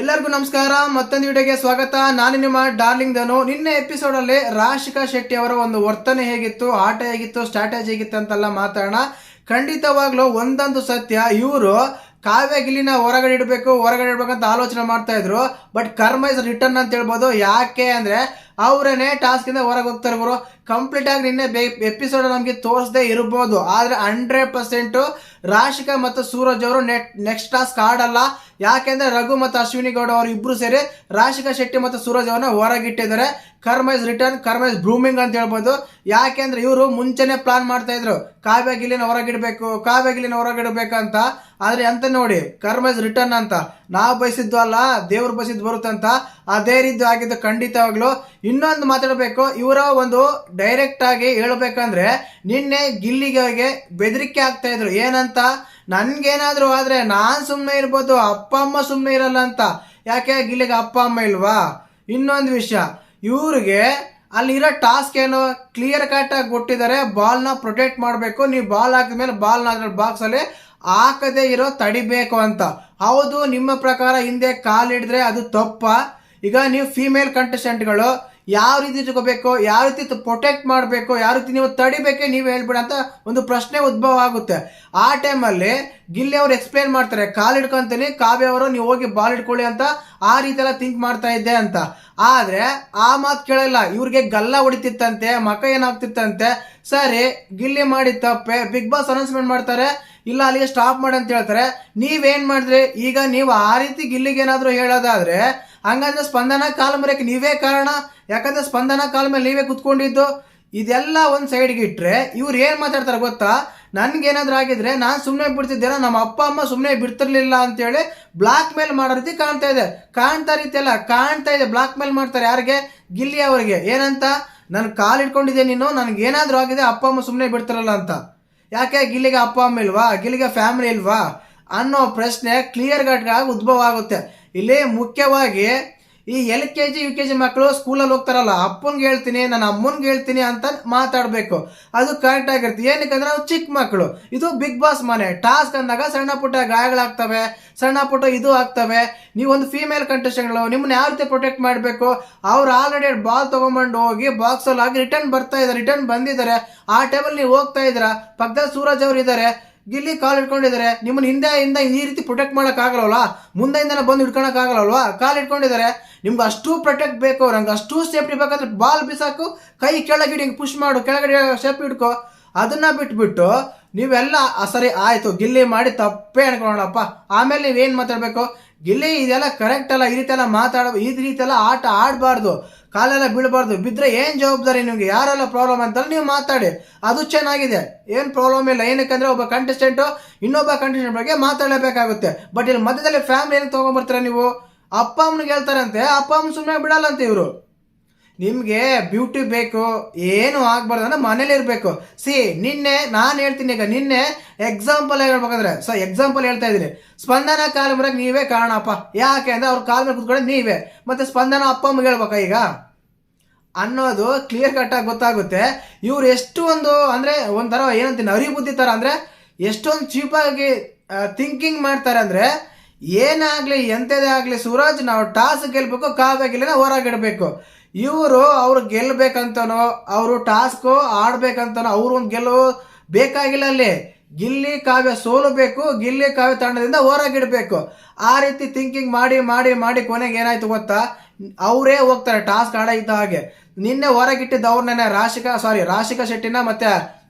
ಎಲ್ಲರಿಗೂ ನಮಸ್ಕಾರ, ಮತ್ತೊಂದು ವಿಡಿಯೋಗೆ ಸ್ವಾಗತ. ನಾನು ನಿಮ್ಮ ಡಾರ್ಲಿಂಗ್ ಧನು. ನಿನ್ನೆ ಎಪಿಸೋಡ್ ಅಲ್ಲಿ ರಾಶಿಕಾ ಶೆಟ್ಟಿ ಅವರ ಒಂದು ವರ್ತನೆ ಹೇಗಿತ್ತು, ಆಟ ಹೇಗಿತ್ತು ಸ್ಟ್ರಾಟಜಿ ಹೇಗಿತ್ತು ಅಂತೆಲ್ಲ ಮಾತಾಡೋಣ. ಖಂಡಿತವಾಗ್ಲೂ ಒಂದೊಂದು ಸತ್ಯ, ಇವರು ಕಾವ್ಯ ಗಿಲಿನ ಹೊರಗಡೆ ಇಡಬೇಕು ಹೊರಗಡೆ ಇಡಬೇಕು ಅಂತ ಆಲೋಚನೆ ಮಾಡ್ತಾ ಇದ್ರು. ಬಟ್ ಕರ್ಮ ಇಸ್ ರಿಟರ್ನ್ ಅಂತ ಹೇಳ್ಬೋದು. ಯಾಕೆ ಅಂದ್ರೆ ಅವರೇನೆ ಟಾಸ್ಕ್ ಇಂದ ಹೊರಗೆ ಹೋಗ್ತಾರೆ ಇವರು ಕಂಪ್ಲೀಟ್ ಆಗಿ ನಿನ್ನೆ ಎಪಿಸೋಡ್ ನಮಗೆ ತೋರಿಸದೇ ಇರ್ಬೋದು. ಆದ್ರೆ ಹಂಡ್ರೆಡ್ ಪರ್ಸೆಂಟ್ ರಾಶಿಕಾ ಮತ್ತು ಸೂರಜ್ ಅವರು ನೆಟ್ ನೆಕ್ಸ್ಟ್ ಟಾಸ್ಕ್ ಆಡಲ್ಲ ಯಾಕೆಂದ್ರೆ ರಘು ಮತ್ತು ಅಶ್ವಿನಿ ಗೌಡ ಅವರು ಇಬ್ರು ಸೇರಿ ರಾಶಿಕ ಶೆಟ್ಟಿ ಮತ್ತು ಸೂರಜ್ ಅವರನ್ನ ಹೊರಗಿಟ್ಟಿದ್ದಾರೆ. Karma is return karma is brooming ಅಂತ ಹೇಳ್ಬೋದು. ಯಾಕೆಂದ್ರೆ ಇವರು ಮುಂಚೆನೆ ಪ್ಲಾನ್ ಮಾಡ್ತಾ ಇದ್ರು. ಕಾವ್ಯ ಗಿಲಿನ ಹೊರಗಿಡ್ಬೇಕು, ಕಾವ್ಯ ಹೊರಗಿಡ್ಬೇಕು ಅಂತ. ಆದ್ರೆ ಅಂತ ನೋಡಿ, ಕರ್ಮ ಇಸ್ ರಿಟರ್ನ್ ಅಂತ. ನಾವು ಬಯಸಿದ್ದು ಅಲ್ಲ, ದೇವ್ರು ಬಯಸಿದ್ದು ಬರುತ್ತಂತ ಅದೇ ರೀತಿ ಆಗಿದ್ದು ಖಂಡಿತವಾಗ್ಲು. ಇನ್ನೊಂದು ಮಾತಾಡಬೇಕು, ಇವರ ಒಂದು ಡೈರೆಕ್ಟ್ ಆಗಿ ಹೇಳ್ಬೇಕಂದ್ರೆ, ನಿನ್ನೆ ಗಿಲ್ಲಿಗೆ ಬೆದರಿಕೆ ಆಗ್ತಾ ಇದ್ರು. ಏನಂತ ನನ್ಗೇನಾದ್ರೂ ಆದ್ರೆ ನಾನ್ ಸುಮ್ಮನೆ ಇರ್ಬೋದು, ಅಪ್ಪ ಅಮ್ಮ ಸುಮ್ಮನೆ ಇರಲ್ಲ ಅಂತ. ಯಾಕೆ? ಇಲ್ಲಿಗೆ ಅಪ್ಪ, ಅಮ್ಮ ಇಲ್ವಾ? ಇನ್ನೊಂದು ವಿಷಯ. ಇವ್ರಿಗೆ ಅಲ್ಲಿರೋ ಟಾಸ್ಕ್ ಏನು? ಕ್ಲಿಯರ್ ಕಟ್ ಆಗಿ ಕೊಟ್ಟಿದ್ದಾರೆ. ಬಾಲ್ನ ಪ್ರೊಟೆಕ್ಟ್ ಮಾಡಬೇಕು. ನೀವು ಬಾಲ್ ಹಾಕಿದ್ಮೇಲೆ ಬಾಲ್ನ ಅದ್ರ ಬಾಕ್ಸ್ ಅಲ್ಲಿ ಹಾಕದೇ ಇರೋ ತಡಿಬೇಕು ಅಂತ. ಹೌದು, ನಿಮ್ಮ ಪ್ರಕಾರ ಹಿಂದೆ ಕಾಲ್ ಹಿಡಿದ್ರೆ ಅದು ತಪ್ಪ? ಈಗ ನೀವು ಫಿಮೇಲ್ ಕಂಟೆಸ್ಟೆಂಟ್ಗಳು ಯಾವ ರೀತಿ ಇಟ್ಕೋಬೇಕು ಯಾವ ರೀತಿ ಪ್ರೊಟೆಕ್ಟ್ ಮಾಡಬೇಕು, ಯಾವ ರೀತಿ ನೀವು ತಡಿಬೇಕೆ ನೀವು ಹೇಳ್ಬಿಡ ಅಂತ ಒಂದು ಪ್ರಶ್ನೆ ಉದ್ಭವ ಆಗುತ್ತೆ. ಆ ಟೈಮಲ್ಲಿ ಗಿಲ್ಲಿ ಅವ್ರು ಎಕ್ಸ್ಪ್ಲೇನ್ ಮಾಡ್ತಾರೆ, ಕಾಲು ಹಿಡ್ಕೊಂತೀನಿ ಕಾವ್ಯ ಅವರು ನೀವು ಹೋಗಿ ಬಾಲ್ ಹಿಡ್ಕೊಳ್ಳಿ ಅಂತ ಆ ರೀತಿ ಎಲ್ಲ ಥಿಂಕ್ ಮಾಡ್ತಾ ಇದ್ದೆ ಅಂತ. ಆದರೆ ಆ ಮಾತು ಕೇಳಲ್ಲ, ಇವ್ರಿಗೆ ಗಲ್ಲ ಹೊಡಿತಿತ್ತಂತೆ, ಮಕ ಏನಾಗ್ತಿತ್ತಂತೆ, ಸರಿ, ಗಿಲ್ಲಿ ಮಾಡಿ ತಪ್ಪೆ ಬಿಗ್ ಬಾಸ್ ಅನೌನ್ಸ್ಮೆಂಟ್ ಮಾಡ್ತಾರೆ, ಇಲ್ಲ ಅಲ್ಲಿಗೆ ಸ್ಟಾಪ್ ಮಾಡಿ ಅಂತ ಹೇಳ್ತಾರೆ. ನೀವೇನು ಮಾಡಿದ್ರಿ? ಈಗ ನೀವು ಆ ರೀತಿ ಗಿಲ್ಲಿಗೆ ಏನಾದರೂ ಹೇಳೋದಾದ್ರೆ ಹಂಗಂದ್ರೆ ಸ್ಪಂದನ ಕಾಲ್ ಮರೆಯಕ್ಕೆ ನೀವೇ ಕಾರಣ. ಯಾಕಂದ್ರೆ ಸ್ಪಂದನ ಕಾಲ್ ಮೇಲೆ ನೀವೇ ಕುತ್ಕೊಂಡಿದ್ದು. ಇದೆಲ್ಲ ಒಂದು ಸೈಡ್ಗೆ ಇಟ್ರೆ ಇವ್ರು ಏನು ಮಾತಾಡ್ತಾರೆ ಗೊತ್ತಾ? ನನಗೇನಾದ್ರೂ ಆಗಿದ್ರೆ ನಾನು ಸುಮ್ಮನೆ ಬಿಡ್ತಿದ್ದೇನೆ, ನಮ್ಮ ಅಪ್ಪ, ಅಮ್ಮ ಸುಮ್ಮನೆ ಬಿಡ್ತಿರ್ಲಿಲ್ಲ ಅಂತೇಳಿ ಬ್ಲಾಕ್ ಮೇಲ್ ಮಾಡೋ ರೀತಿ ಕಾಣ್ತಾ ಇದೆ. ಕಾಣ್ತಾ ರೀತಿ ಅಲ್ಲ, ಕಾಣ್ತಾ ಇದೆ ಬ್ಲಾಕ್ ಮೇಲ್ ಮಾಡ್ತಾರೆ ಯಾರಿಗೆ? ಗಿಲ್ಲಿ ಅವರಿಗೆ. ಏನಂತ? ನಾನು ಕಾಲ್ ಇಟ್ಕೊಂಡಿದ್ದೆ ನೀನು ನನಗೆ ಏನಾದ್ರೂ ಆಗಿದೆ ಅಪ್ಪ, ಅಮ್ಮ ಸುಮ್ಮನೆ ಬಿಡ್ತಾರಲ್ಲ ಅಂತ. ಯಾಕೆ? ಗಿಲ್ಲಿಗೆ ಅಪ್ಪ, ಅಮ್ಮ ಇಲ್ವಾ? ಗಿಲ್ಲಿಗೆ ಫ್ಯಾಮಿಲಿ ಇಲ್ವಾ? ಅನ್ನೋ ಪ್ರಶ್ನೆ ಕ್ಲಿಯರ್ ಆಗಿ ಉದ್ಭವ ಆಗುತ್ತೆ. ಇಲ್ಲಿ ಮುಖ್ಯವಾಗಿ ಈ L K G U K G ಮಕ್ಕಳು ಸ್ಕೂಲಲ್ಲಿ ಹೋಗ್ತಾರಲ್ಲ, ಅಪ್ಪನ್ಗೆ ಹೇಳ್ತೀನಿ, ನನ್ನ ಅಮ್ಮನ್ಗೆ ಹೇಳ್ತೀನಿ ಅಂತ ಮಾತಾಡಬೇಕು. ಅದು ಕರೆಕ್ಟ್ ಆಗಿರುತ್ತೆ. ಏನಕ್ಕಂದ್ರೆ ನಾವು ಚಿಕ್ಕ ಮಕ್ಕಳು. ಇದು ಬಿಗ್ ಬಾಸ್ ಮನೆ. ಟಾಸ್ಕ್ ಅಂದಾಗ ಸಣ್ಣ ಪುಟ್ಟ ಗಾಯಗಳಾಗ್ತವೆ, ಸಣ್ಣ ಪುಟ್ಟ ಇದು ಆಗ್ತವೆ. ನೀವು ಒಂದು ಫೀಮೇಲ್ ಕಂಟೆಸ್ಟೆಂಟ್ಗಳು ನಿಮ್ಮನ್ನ ಯಾವ ರೀತಿ ಪ್ರೊಟೆಕ್ಟ್ ಮಾಡಬೇಕು? ಅವ್ರು ಆಲ್ರೆಡಿ ಬಾಲ್ ತೊಗೊಂಬಂಡು ಹೋಗಿ ಬಾಕ್ಸಲ್ಲಿ ಆಗಿ ರಿಟರ್ನ್ ಬರ್ತಾ ಇದ್ದಾರೆ ರಿಟರ್ನ್ ಬಂದಿದ್ದಾರೆ. ಆ ಟೈಮಲ್ಲಿ ನೀವು ಹೋಗ್ತಾ ಇದ್ದೀರಾ. ಪಕ್ಕದಲ್ಲಿ ಸೂರಜ್ ಅವರು ಇದ್ದಾರೆ. ಗಿಲ್ಲಿ ಕಾಲ್ ಇಟ್ಕೊಂಡಿದ್ದಾರೆ ನಿಮ್ಮನ್ನ ಹಿಂದೆ ಇಂದ ಈ ರೀತಿ ಪ್ರೊಟೆಕ್ಟ್ ಮಾಡಕ್ ಮುಂದೆ ಮುಂದೆಯಿಂದನೇ ಬಂದು ಹಿಡ್ಕೊಳಕ್ ಕಾಲು ಇಟ್ಕೊಂಡಿದ್ದಾರೆ ನಿಮ್ಗೆ ಅಷ್ಟು ಪ್ರೊಟೆಕ್ಟ್ ಬೇಕು, ನಂಗೆ ಅಷ್ಟು ಸೇಫ್ಟಿ ಬೇಕಂದ್ರೆ ಬಾಲ್ ಬಿಸಾಕು, ಕೈ ಕೆಳಗಿಡಿ ಪುಷ್ ಮಾಡು, ಕೆಳಗಡೆ ಸೇಫ್ಟಿ ಇಟ್ಕೊ. ಅದನ್ನ ಬಿಟ್ಬಿಟ್ಟು ನೀವೆಲ್ಲ ಸರಿ, ಆಯಿತು, ಗಿಲ್ಲಿ ಮಾಡಿ ತಪ್ಪೇ ಅನ್ಕೊಳ್ಳೋಣಪ್ಪ. ಆಮೇಲೆ ನೀವೇನು ಮಾತಾಡ್ಬೇಕು? ಗಿಲ್ಲಿ ಇದೆಲ್ಲ ಕರೆಕ್ಟ್ ಅಲ್ಲ, ಈ ರೀತಿ ಎಲ್ಲ ಮಾತಾಡ, ಈ ರೀತಿ ಎಲ್ಲ ಆಟ ಆಡಬಾರ್ದು. ಕಾಲೆಲ್ಲ ಬೀಳಬಾರ್ದು. ಬಿದ್ರೆ ಏನು ಜವಾಬ್ದಾರಿ ನಿಮಗೆ? ಯಾರೆಲ್ಲ ಪ್ರಾಬ್ಲಮ್ ಅಂತಲ್ಲ ನೀವು ಮಾತಾಡಿ. ಅದು ಚೆನ್ನಾಗಿದೆ. ಏನು ಪ್ರಾಬ್ಲಮ್ ಇಲ್ಲ. ಏನಕ್ಕಂದ್ರೆ ಒಬ್ಬ ಕಂಟೆಸ್ಟೆಂಟು ಇನ್ನೊಬ್ಬ ಕಂಟೆಸ್ಟೆಂಟ್ ಬಗ್ಗೆ ಮಾತಾಡಲೇಬೇಕಾಗುತ್ತೆ. ಬಟ್ ಇಲ್ಲಿ ಮಧ್ಯದಲ್ಲಿ ಫ್ಯಾಮಿಲಿ ಏನು ತೊಗೊಂಬರ್ತೀರ ನೀವು? ಅಪ್ಪ ಅಮ್ಮನಿಗೆ ಹೇಳ್ತಾರಂತೆ. ಅಪ್ಪ ಅಮ್ಮ ಸುಮ್ಮನೆ ಬಿಡಲ್ಲಂತೆ ಇವರು. ನಿಮಗೆ ಬ್ಯೂಟಿ ಬೇಕು, ಏನು ಆಗಬಾರ್ದು ಅಂದ್ರೆ ಮನೇಲಿ ಇರಬೇಕು. ಸಿ ನಿನ್ನೆ ನಾನು ಹೇಳ್ತೀನಿ ಈಗ, ನಿನ್ನೆ ಎಕ್ಸಾಂಪಲ್ ಹೇಳ್ಬೇಕಂದ್ರೆ ಸೊ ಎಕ್ಸಾಂಪಲ್ ಹೇಳ್ತಾ ಇದ್ದೀನಿ. ಸ್ಪಂದನ ಕಾಲ ಬರೋಕ್ಕೆ ನೀವೇ ಕಾರಣಪ್ಪ. ಯಾಕೆ ಅಂದ್ರೆ ಅವ್ರ ಕಾಲ ಮೇಲೆ ಕುತ್ಕೊಂಡು ನೀವೇ. ಮತ್ತೆ ಸ್ಪಂದನ ಅಪ್ಪ ಅಮ್ಮಗೆ ಹೇಳ್ಬೇಕಾ ಈಗ? ಅನ್ನೋದು ಕ್ಲಿಯರ್ ಕಟ್ ಆಗಿ ಗೊತ್ತಾಗುತ್ತೆ. ಇವ್ರು ಎಷ್ಟು ಒಂದು ಅಂದರೆ ಒಂಥರ ಏನಂತೀನಿ ಅರಿಬುದ್ಧಿ ಥರ ಅಂದರೆ ಎಷ್ಟೊಂದು ಚೀಪಾಗಿ ಥಿಂಕಿಂಗ್ ಮಾಡ್ತಾರೆ ಅಂದರೆ ಏನಾಗ್ಲಿ ಎಂಥದೇ ಆಗಲಿ, ಸೂರಜ್ ನಾವು ಟಾಸ್ ಗೆಲ್ಬೇಕು ಕಾವ್ಯ ಗೆಲ್ಲಿನ ಹೊರಗಿಡಬೇಕು. ಇವರು ಅವ್ರು ಗೆಲ್ಬೇಕಂತನೋ, ಅವರು ಟಾಸ್ಕು ಆಡ್ಬೇಕಂತನೋ, ಅವ್ರು ಒಂದು ಗೆಲುವು ಬೇಕಾಗಿಲ್ಲ ಅಲ್ಲಿ. ಗಿಲ್ಲಿ ಕಾವ್ಯ ಸೋಲಬೇಕು ಗಿಲ್ಲಿ ಕಾವ್ಯ ತಂಡದಿಂದ ಹೊರಗಿಡಬೇಕು. ಆ ರೀತಿ ಥಿಂಕಿಂಗ್ ಮಾಡಿ ಮಾಡಿ ಮಾಡಿ ಕೊನೆಗೆ ಏನಾಯ್ತು ಗೊತ್ತಾ? ಅವರೇ ಹೋಗ್ತಾರೆ ಟಾಸ್ಕ್ ಆಡ ಇದ್ದ ಹಾಗೆ. ನಿನ್ನೆ ಹೊರಗಿಟ್ಟಿದ್ದ ನೆನೆ ರಾಶಿಕಾ ಸಾರಿ ರಾಶಿಕಾ ಶೆಟ್ಟಿನ ಮತ್ತೆ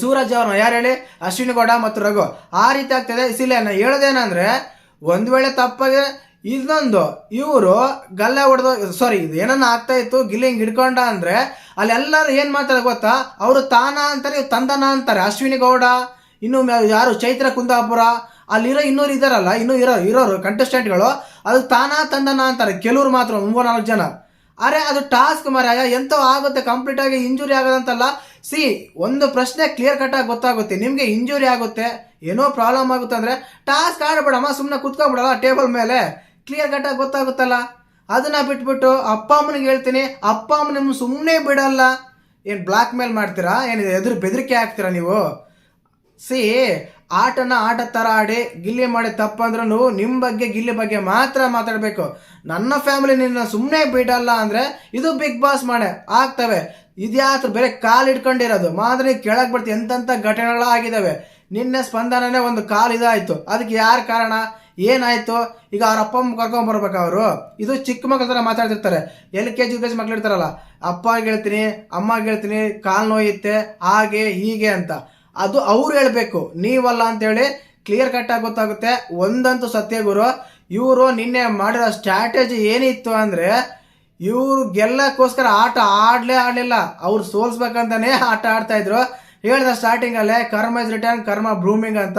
ಸೂರಜ್ ಅವ್ರನ್ನ, ಯಾರು ಹೇಳಿ? ಅಶ್ವಿನಿ ಗೌಡ ಮತ್ತು ರಘು. ಆ ರೀತಿ ಆಗ್ತದೆ. ಸಿಲೇನ ಹೇಳೋದೇನಂದ್ರೆ, ಒಂದ್ ವೇಳೆ ತಪ್ಪಾಗಿ ಇನ್ನೊಂದು ಇವರು ಗಲ್ಲೆ ಹೊಡೆದು ಸಾರಿ ಇದು ಏನನ್ನ ಆಗ್ತಾ ಇತ್ತು, ಗಿಲ್ಲಿ ಹಿಂಗೆ ಹಿಡ್ಕೊಂಡ ಅಂದ್ರೆ, ಅಲ್ಲಿ ಎಲ್ಲರೂ ಏನ್ ಮಾಡ್ತಾರೆ ಗೊತ್ತಾ? ಅವರು ತಾನ ಅಂತಾರೆ, ಇವ್ರು ತಂದನ ಅಂತಾರೆ. ಅಶ್ವಿನಿ ಗೌಡ, ಇನ್ನು ಯಾರು ಚೈತ್ರ ಕುಂದಾಪುರ, ಅಲ್ಲಿರೋ ಇನ್ನೂರು ಇದಾರಲ್ಲ, ಇನ್ನೂ ಇರೋ ಇರೋರು ಕಂಟೆಸ್ಟೆಂಟ್ಗಳು ಅದು ತಾನ ತಂದನ ಅಂತಾರೆ, ಕೆಲವ್ರು ಮಾತ್ರ ಮೂರು ನಾಲ್ಕು ಜನ. ಅರೆ, ಅದು ಟಾಸ್ಕ್ ಮರಾಯ ಎಂತೋ ಆಗುತ್ತೆ ಕಂಪ್ಲೀಟ್ ಆಗಿ ಇಂಜುರಿ ಆಗೋದಂತಲ್ಲ. ಸಿ, ಒಂದು ಪ್ರಶ್ನೆ ಕ್ಲಿಯರ್ ಕಟ್ ಆಗಿ ಗೊತ್ತಾಗುತ್ತೆ, ನಿಮಗೆ ಇಂಜುರಿ ಆಗುತ್ತೆ, ಏನೋ ಪ್ರಾಬ್ಲಮ್ ಆಗುತ್ತೆ ಅಂದ್ರೆ ಟಾಸ್ಕ್ ಆಡಬೇಡಮ್ಮ ಸುಮ್ಮನೆ ಕುತ್ಕೊಂಡ್ಬಿಡಲ್ಲ ಟೇಬಲ್ ಮೇಲೆ. ಕ್ಲಿಯರ್ ಕಟ್ ಆಗಿ ಗೊತ್ತಾಗುತ್ತಲ್ಲ? ಅದನ್ನ ಬಿಟ್ಬಿಟ್ಟು ಅಪ್ಪ ಅಮ್ಮನಿಗೆ ಹೇಳ್ತೀನಿ, ಅಪ್ಪ ಅಮ್ಮ ನಿಮ್ಗೆ ಸುಮ್ಮನೆ ಬಿಡಲ್ಲ. ಏನು ಬ್ಲ್ಯಾಕ್ ಮೇಲ್ ಮಾಡ್ತೀರಾ? ಏನು ಎದುರು ಬೆದರಿಕೆ ಹಾಕ್ತೀರಾ ನೀವು? ಸಿ, ಆಟನ ಆಟ ಥರ ಆಡಿ ಗಿಲ್ಲಿ ಮಾಡಿ ತಪ್ಪಂದ್ರೂ ನಿಮ್ಮ ಬಗ್ಗೆ, ಗಿಲ್ಲಿ ಬಗ್ಗೆ ಮಾತ್ರ ಮಾತಾಡಬೇಕು. ನನ್ನ ಫ್ಯಾಮಿಲಿ ನಿನ್ನ ಸುಮ್ಮನೆ ಬಿಡಲ್ಲ ಅಂದರೆ ಇದು ಬಿಗ್ ಬಾಸ್ ಮಾಡೆ. ಆಗ್ತವೆ. ಇದ್ಯಾತ್ರ ಬೇರೆ ಕಾಲು ಇಟ್ಕೊಂಡಿರೋದು. ಮಾತ್ರ ಕೆಳಗೆ ಬರ್ತೀವಿ ಎಂತೆಂಥ ಘಟನೆಗಳು ಆಗಿದ್ದಾವೆ ನಿನ್ನೆ ಸ್ಪಂದನನೇ ಒಂದು ಕಾಲು ಇದಾಯಿತು. ಅದಕ್ಕೆ ಯಾರು ಕಾರಣ? ಏನಾಯ್ತು? ಈಗ ಅವ್ರ ಅಪ್ಪ ಅಮ್ಮ ಕರ್ಕೊಂಡ್ ಬರ್ಬೇಕು ಅವರು. ಇದು ಚಿಕ್ಕ ಮಕ್ಕಳ ಥರ ಮಾತಾಡ್ತಿರ್ತಾರೆ. L K G U K G ಮಕ್ಳು ಇರ್ತಾರಲ್ಲ, ಅಪ್ಪ ಹೇಳ್ತೀನಿ, ಅಮ್ಮ ಹೇಳ್ತೀನಿ, ಕಾಲು ನೋಯುತ್ತೆ, ಹಾಗೆ, ಹೀಗೆ ಅಂತ. ಅದು ಅವ್ರು ಹೇಳಬೇಕು. ನೀವಲ್ಲ ಅಂತೇಳಿ ಕ್ಲಿಯರ್ ಕಟ್ ಆಗಿ ಗೊತ್ತಾಗುತ್ತೆ. ಒಂದಂತೂ ಸತ್ಯ ಗುರು. ಇವರು ನಿನ್ನೆ ಮಾಡಿರೋ ಸ್ಟ್ರಾಟಜಿ ಏನಿತ್ತು ಅಂದ್ರೆ ಇವರು ಗೆಲ್ಲಕ್ಕೋಸ್ಕರ ಆಟ ಆಡ್ಲೇ ಆಡ್ಲಿಲ್ಲ. ಅವ್ರು ಸೋಲ್ಸ್ಬೇಕಂತಾನೆ ಆಟ ಆಡ್ತಾ ಇದ್ರು. ಹೇಳ್ದ ಸ್ಟಾರ್ಟಿಂಗ್ ಅಲ್ಲೇ, ಕರ್ಮ ಇಸ್ ರಿಟರ್ನ್ ಕರ್ಮ ಬ್ರೂಮಿಂಗ್ ಅಂತ.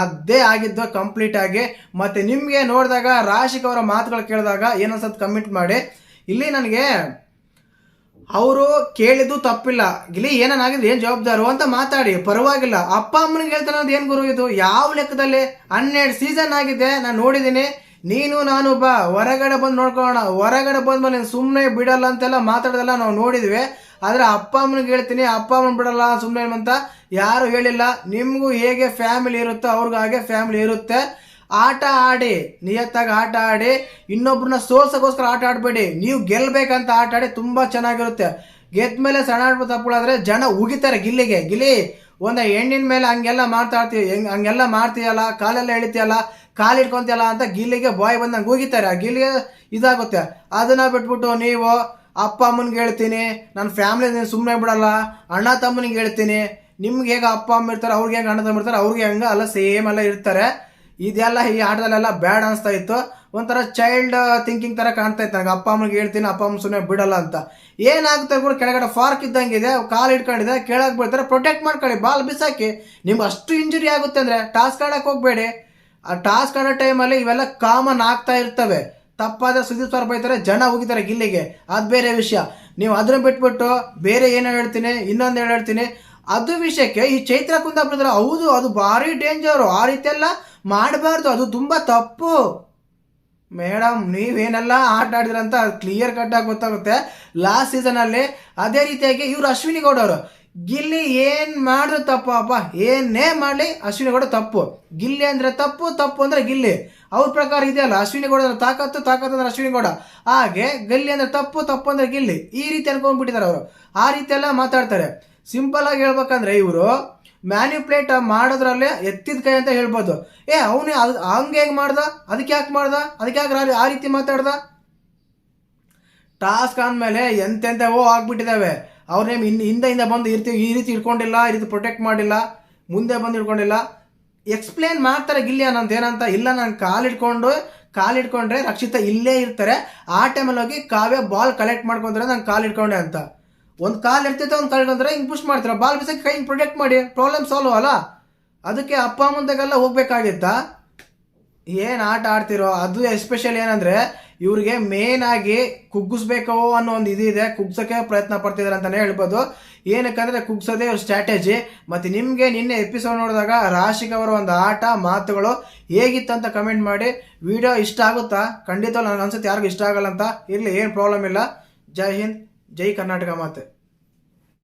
ಅದೇ ಆಗಿದ್ದು ಕಂಪ್ಲೀಟ್ ಆಗಿ. ಮತ್ತೆ ನಿಮ್ಗೆ ನೋಡಿದಾಗ ರಾಶಿಕ್ ಅವರ ಮಾತುಗಳು ಕೇಳಿದಾಗ ಏನನ್ಸತ್ ಕಮೆಂಟ್ ಮಾಡಿ. ಇಲ್ಲಿ ನನಗೆ ಅವರು ಕೇಳಿದ್ದು ತಪ್ಪಿಲ್ಲ. ಇಲ್ಲಿ ಏನಾಗಿದ್ರು ಏನ್ ಜವಾಬ್ದಾರು ಅಂತ ಮಾತಾಡಿ. ಪರವಾಗಿಲ್ಲ. ಅಪ್ಪ ಅಮ್ಮನಿಗೆ ಹೇಳ್ತಾನೆ ಏನ್ ಗುರು ಇದು? ಯಾವ ಲೆಕ್ಕದಲ್ಲಿ ಹನ್ನೆರಡು ಸೀಸನ್ ಆಗಿದೆ, ನಾನು ನೋಡಿದ್ದೀನಿ ನೀನು ನಾನು ಬಾ, ಹೊರಗಡೆ ಬಂದು ನೋಡ್ಕೊಳ್ಳೋಣ. ಹೊರಗಡೆ ಬಂದ್ಮೇಲೆ ನೀನು ಸುಮ್ಮನೆ ಬಿಡಲ್ಲ ಅಂತೆಲ್ಲ ಮಾತಾಡೋದೆಲ್ಲ ನಾವು ನೋಡಿದ್ವಿ. ಆದರೆ ಅಪ್ಪ ಅಮ್ಮನಿಗೆ ಹೇಳ್ತೀನಿ, ಅಪ್ಪ ಅಮ್ಮನ ಬಿಡಲ್ಲ ಸುಮ್ಮನೆ ಅಂತ ಯಾರು ಹೇಳಿಲ್ಲ. ನಿಮಗೂ ಹೇಗೆ ಫ್ಯಾಮಿಲಿ ಇರುತ್ತೋ ಅವ್ರಿಗೂ ಹಾಗೆ ಫ್ಯಾಮಿಲಿ ಇರುತ್ತೆ. ಆಟ ಆಡಿ, ನಿಯತ್ತಾಗಿ ಆಟ ಆಡಿ, ಇನ್ನೊಬ್ರನ್ನ ಸೋಲ್ಸೋಕ್ಕೋಸ್ಕರ ಆಟ ಆಡಬೇಡಿ. ನೀವು ಗೆಲ್ಲಬೇಕಂತ ಆಟ ಆಡಿ ತುಂಬ ಚೆನ್ನಾಗಿರುತ್ತೆ. ಗೆದ್ದ ಮೇಲೆ ಸಣ್ಣ ಆಡ್ಬೋದು ತಪ್ಪುಳಾದ್ರೆ ಜನ ಉಗಿತಾರೆ ಗಿಲ್ಲಿಗೆ. ಗಿಲಿ ಒಂದು ಹೆಣ್ಣಿನ ಮೇಲೆ ಹಂಗೆಲ್ಲ ಮಾತಾಡ್ತೀವಿ ಹೆಂಗ್ ಹಂಗೆಲ್ಲ ಮಾಡ್ತೀಯಲ್ಲ, ಕಾಲೆಲ್ಲ ಎಳಿತೀಯಲ್ಲ ಕಾಲು ಇಟ್ಕೊಂತೀಯಲ್ಲ ಅಂತ ಗಿಲ್ಲಿಗೆ ಬಾಯ್ ಬಂದಂಗೆ ಹೋಗಿತಾರೆ. ಆ ಗಿಲ್ಲಿಗೆ ಇದಾಗುತ್ತೆ. ಅದನ್ನ ಬಿಟ್ಬಿಟ್ಟು ನೀವು ಅಪ್ಪ ಅಮ್ಮನಿಗೆ ಹೇಳ್ತೀನಿ ನನ್ನ ಫ್ಯಾಮಿಲಿ ಸುಮ್ಮನೆ ಬಿಡಲ್ಲ, ಅಣ್ಣ ತಮ್ಮನಿಗೆ ಹೇಳ್ತೀನಿ, ನಿಮ್ಗೆ ಹೇಗೆ ಅಪ್ಪ ಅಮ್ಮ ಇರ್ತಾರೆ, ಅವ್ರಿಗೆ ಹೆಂಗೆ ಅಣ್ಣ ತಮ್ಮ ಇರ್ತಾರೆ, ಅವ್ರಿಗೆ ಹೆಂಗೆ ಅಲ್ಲ ಸೇಮ್ ಎಲ್ಲ ಇರ್ತಾರೆ. ಇದೆಲ್ಲ ಈ ಆಟದಲ್ಲೆಲ್ಲ ಬ್ಯಾಡ್ ಅನಿಸ್ತಾ ಇತ್ತು. ಒಂಥರ ಚೈಲ್ಡ್ ಥಿಂಕಿಂಗ್ ತರ ಕಾಣ್ತಾ ಇತ್ತು. ನನಗೆ ಅಪ್ಪ ಅಮ್ಮನಿಗೆ ಹೇಳ್ತೀನಿ, ಅಪ್ಪ ಅಮ್ಮ ಸುಮ್ಮನೆ ಬಿಡಲ್ಲ ಅಂತ. ಏನಾಗುತ್ತೆ ಕೂಡ ಕೆಳಗಡೆ ಫಾರ್ಕ್ ಇದ್ದಂಗೆ ಇದೆ ಕಾಲು ಇಟ್ಕೊಂಡಿದೆ ಕೆಳಗೆ ಬೀಳ್ತಾರೆ ಪ್ರೊಟೆಕ್ಟ್ ಮಾಡ್ಕೊಳ್ಳಿ, ಬಾಲ್ ಬಿಸಾಕಿ. ನಿಮ್ಗೆ ಅಷ್ಟು ಇಂಜುರಿ ಆಗುತ್ತೆ ಅಂದ್ರೆ ಟಾಸ್ಕ್ ಆಡೋಕೆ ಹೋಗ್ಬೇಡಿ. ಆ ಟಾಸ್ಕ್ ಆಡೋ ಟೈಮಲ್ಲಿ ಇವೆಲ್ಲ ಕಾಮನ್ ಆಗ್ತಾ ಇರ್ತವೆ. ತಪ್ಪಾದ್ರೆ ಸುದೀಪ್ ಸರ್ ಬೈತಾರೆ, ಜನ ಹೋಗಿದ್ದಾರೆ ಗಿಲ್ಲಿಗೆ ಅದು ಬೇರೆ ವಿಷಯ. ನೀವು ಅದನ್ನ ಬಿಟ್ಬಿಟ್ಟು ಬೇರೆ ಏನೋ ಹೇಳ್ತೀನಿ, ಇನ್ನೊಂದು ಏನೋ ಹೇಳ್ತೀನಿ, ಅದು ವಿಷಯಕ್ಕೆ ಈ ಚೈತ್ರ ಕುಂದಾಪುರ ಹೌದು, ಅದು ಭಾರಿ ಡೇಂಜರು ಆ ರೀತಿ ಎಲ್ಲ ಮಾಡಬಾರ್ದು, ಅದು ತುಂಬಾ ತಪ್ಪು. ಮೇಡಮ್ ನೀವೇನೆಲ್ಲ ಆಟ ಆಡಿದ್ರಂತ ಕ್ಲಿಯರ್ ಕಟ್ ಆಗಿ ಗೊತ್ತಾಗುತ್ತೆ. ಲಾಸ್ಟ್ ಸೀಸನಲ್ಲಿ ಅದೇ ರೀತಿಯಾಗಿ ಇವ್ರು ಅಶ್ವಿನಿ ಗೌಡ ಅವರು ಗಿಲ್ಲಿ ಏನ್ ಮಾಡಿದ್ರು ತಪ್ಪು ಅಪ್ಪ ಏನೇ ಮಾಡಲಿ ಅಶ್ವಿನಿ ಗೌಡ ತಪ್ಪು. ಗಿಲ್ಲಿ ಅಂದ್ರೆ ತಪ್ಪು ತಪ್ಪು ಅಂದ್ರೆ ಗಿಲ್ಲಿ. ಅವ್ರ ಪ್ರಕಾರ ಇದೆಯಲ್ಲ, ಅಶ್ವಿನಿ ಗೌಡ ಅಂದ್ರೆ ತಾಕತ್ತು ತಾಕತ್ತು ಅಂದ್ರೆ ಅಶ್ವಿನಿ ಗೌಡ. ಹಾಗೆ ಗಲ್ಲಿ ಅಂದ್ರೆ ತಪ್ಪು ತಪ್ಪು ಅಂದ್ರೆ ಗಿಲ್ಲಿ. ಈ ರೀತಿ ಅನ್ಕೊಂಡ್ಬಿಟ್ಟಿದ್ದಾರೆ ಅವರು. ಆ ರೀತಿ ಎಲ್ಲ ಮಾತಾಡ್ತಾರೆ. ಸಿಂಪಲ್ ಆಗಿ ಹೇಳ್ಬೇಕಂದ್ರೆ ಇವರು ಮ್ಯಾನ್ಯುಪ್ಲೇಟ್ ಮಾಡೋದ್ರಲ್ಲಿ ಎತ್ತಿದ ಕೈ ಅಂತ ಹೇಳ್ಬೋದು. ಏ, ಅವನೇ ಅದು ಹಂಗೆ ಹೆಂಗೆ ಮಾಡ್ದ? ಅದಕ್ಕೆ ಯಾಕೆ ಮಾಡ್ದ? ಅದಕ್ಕೆ ಯಾಕೆ ಆ ರೀತಿ ಮಾತಾಡ್ದ? ಟಾಸ್ಕ್ ಆದ್ಮೇಲೆ ಎಂತೆಂಥವೋ ಆಗ್ಬಿಟ್ಟಿದ್ದಾವೆ ಅವ್ರನ್ನೇ ಇನ್ನು ಹಿಂದೆ ಹಿಂದೆ ಬಂದು ಇರ್ತೀವಿ ಈ ರೀತಿ ಇಟ್ಕೊಂಡಿಲ್ಲ ಈ ರೀತಿ ಪ್ರೊಟೆಕ್ಟ್ ಮಾಡಿಲ್ಲ, ಮುಂದೆ ಬಂದು ಇಟ್ಕೊಂಡಿಲ್ಲ ಎಕ್ಸ್ಪ್ಲೇನ್ ಮಾಡ್ತಾರೆ ಗಿಲ್ಲಿಯ ನಂದು ಏನಂತ? ಇಲ್ಲ, ನಾನು ಕಾಲಿಟ್ಕೊಂಡು ಕಾಲಿಟ್ಕೊಂಡ್ರೆ ರಕ್ಷಿತ ಇಲ್ಲೇ ಇರ್ತಾರೆ. ಆ ಟೈಮಲ್ಲಿ ಹೋಗಿ ಕಾವ್ಯ ಬಾಲ್ ಕಲೆಕ್ಟ್ ಮಾಡ್ಕೊಂಡ್ರೆ ನಾನು ಕಾಲ್ ಇಟ್ಕೊಂಡೆ ಅಂತ. ಒಂದು ಕಾಲು ಇರ್ತೈತೆ ಒಂದು ಕಾಲು ಅಂದ್ರೆ ಹಿಂಗೆ ಪುಷ್ ಮಾಡ್ತಾರೆ? ಬಾಲ್ ಬಿಸಕ್ಕೆ ಕೈ ಪ್ರೊಟೆಕ್ಟ್ ಮಾಡಿ. ಪ್ರಾಬ್ಲಮ್ ಸಾಲ್ವ್ ಅಲ್ಲ? ಅದಕ್ಕೆ ಅಪ್ಪ ಅಮ್ಮಂದಾಗೆಲ್ಲ ಹೋಗ್ಬೇಕಾಗಿತ್ತಾ? ಏನು ಆಟ ಆಡ್ತಿರೋ? ಅದು ಎಸ್ಪೆಷಲಿ ಏನಂದ್ರೆ ಇವ್ರಿಗೆ ಮೇನ್ ಆಗಿ ಕುಗ್ಗಿಸ್ಬೇಕು ಅನ್ನೋ ಒಂದು ಇದಿದೆ ಕುಗ್ಸೋಕ್ಕೆ ಪ್ರಯತ್ನ ಪಡ್ತಿದ್ದಾರೆ ಅಂತಾನೆ ಹೇಳ್ಬೋದು. ಏನಕ್ಕಂದರೆ ಕುಗ್ಸೋದೇ ಇವ್ರ ಸ್ಟ್ರಾಟಜಿ ಮತ್ತೆ ನಿಮಗೆ ನಿನ್ನೆ ಎಪಿಸೋಡ್ ನೋಡಿದಾಗ ರಾಶಿಕ್ ಅವರ ಒಂದು ಆಟ, ಮಾತುಗಳು ಹೇಗಿತ್ತು ಅಂತ ಕಮೆಂಟ್ ಮಾಡಿ. ವಿಡಿಯೋ ಇಷ್ಟ ಆಗುತ್ತಾ? ಖಂಡಿತ ನನಗೆ ಅನ್ಸುತ್ತೆ ಯಾರಿಗೂ ಇಷ್ಟ ಆಗಲ್ಲ ಅಂತ. ಇರಲಿ, ಏನು ಪ್ರಾಬ್ಲಮ್ ಇಲ್ಲ. ಜೈ ಹಿಂದ್, ಜೈ ಕರ್ನಾಟಕ ಮಾತೆ.